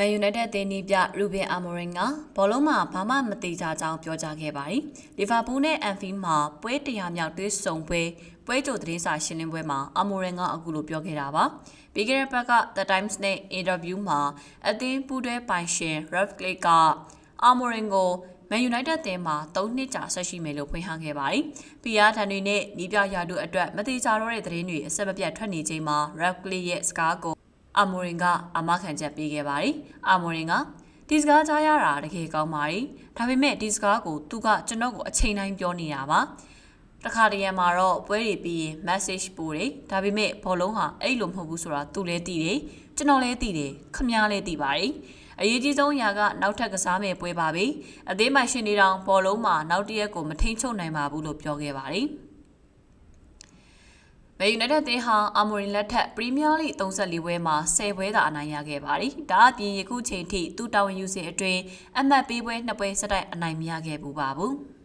မန်ယူနိုက်တက်အသင်းနီးပြရူဘင်အာမိုရင်ကဘောလုံးမှာဘာမှမတိကြကြောင်းပြောကြားခဲ့ပါတယ်။လီဗာပူးနဲ့အန်ဖီမှာပွဲတရာမြောက်တွဲဆုံပွဲပွဲကြိုသတင်းစာရှင်းလင်းပွဲမှာအာမိုရင်ကအခုလိုပြောခဲ့တာပါ။ပြီးခဲ့တဲ့ဘက်က The Times နဲ့ interview မှာအသင်းပူးတွဲပိုင်ရှင် Ralph Clay ကအာမိုရင်ကိုမန်ယူနိုက်တက်အသင်းမှာ၃နှစ်ကြာဆက်ရှိမယ်လို့ဖွင့်ဟခဲ့ပါတယ်။ PR ထန်တွေနဲ့နီးပြရာတို့အတွက်မတိကြတော့တဲ့သတင်းတွေအဆက်မပြတ်ထွက်နေချိန်မှာ Ralph Clay ရဲ့စကားကို အာမိုရင်ကအမခံချက်ပေးခဲ့ပါတယ်။အာမိုရင်ကဒီစကားကြားရတာတကယ်ကောင်းပါတယ်။ဒါပေမဲ့ဒီစကားကိုသူကကျွန်တော်ကိုအချိန်တိုင်းပြောနေတာပါ။တခါတရံမှာတော့ပွဲတွေပြီးရင် message ပို့တယ်။ဒါပေမဲ့ဘောလုံးဟာအဲ့လိုမဟုတ်ဘူးဆိုတာသူလည်းသိတယ်။ကျွန်တော်လည်းသိတယ်။ခမားလည်းသိပါတယ်။အရေးကြီးဆုံးအရာကနောက်ထပ်ကစားမယ်ပွဲပါပဲ။အသေးမှရှင်နေတောင်ဘောလုံးမှာနောက်တရက်ကိုမထိန်ချုပ်နိုင်ပါဘူးလို့ပြောခဲ့ပါတယ်။ မန်ယူနိုက်တက်အသင်းဟာအာမိုရင်လက်ထက်ပရီးမီးယားလိ34ပွဲမှာ10ပွဲသာအနိုင်ရခဲ့ပါတယ်။ဒါအပြင်ယခုချိန်ထိသူတာဝန်ယူစဉ်အတွင်းအမှတ်ပေးပွဲ2ပွဲစတိုက်အနိုင်မရခဲ့ဘူးပါဘူး။